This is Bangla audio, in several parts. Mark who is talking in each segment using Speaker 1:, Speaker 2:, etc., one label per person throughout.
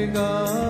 Speaker 1: রাত্রির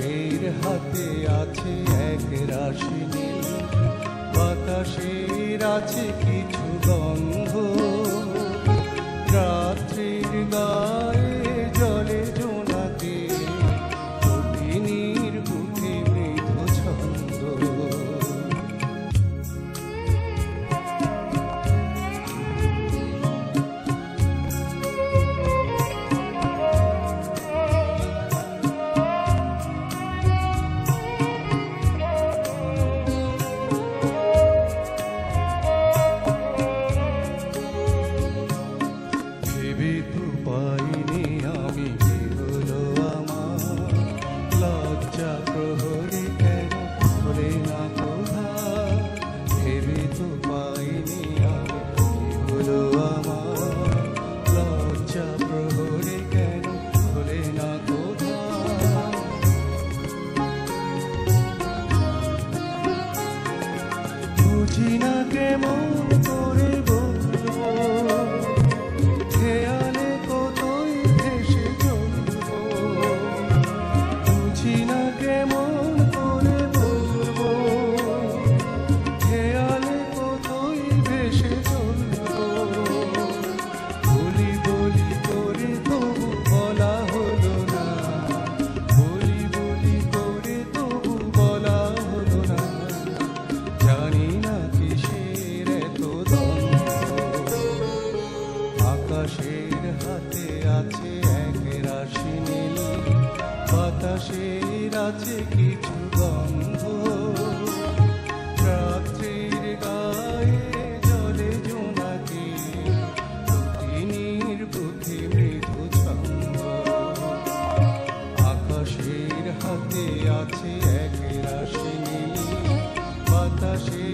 Speaker 1: আকাশের হাতে আছে এক রাশি নীল। বাতাসের আছে কিছু গন্ধ। বুঝি না কেমন? আকাশের হাতে আছে এক রাশি নীল। বাতাসের আছে কিছু গন্ধ। গায়ে জলে আছে এক রাশি নীল। বাতাসের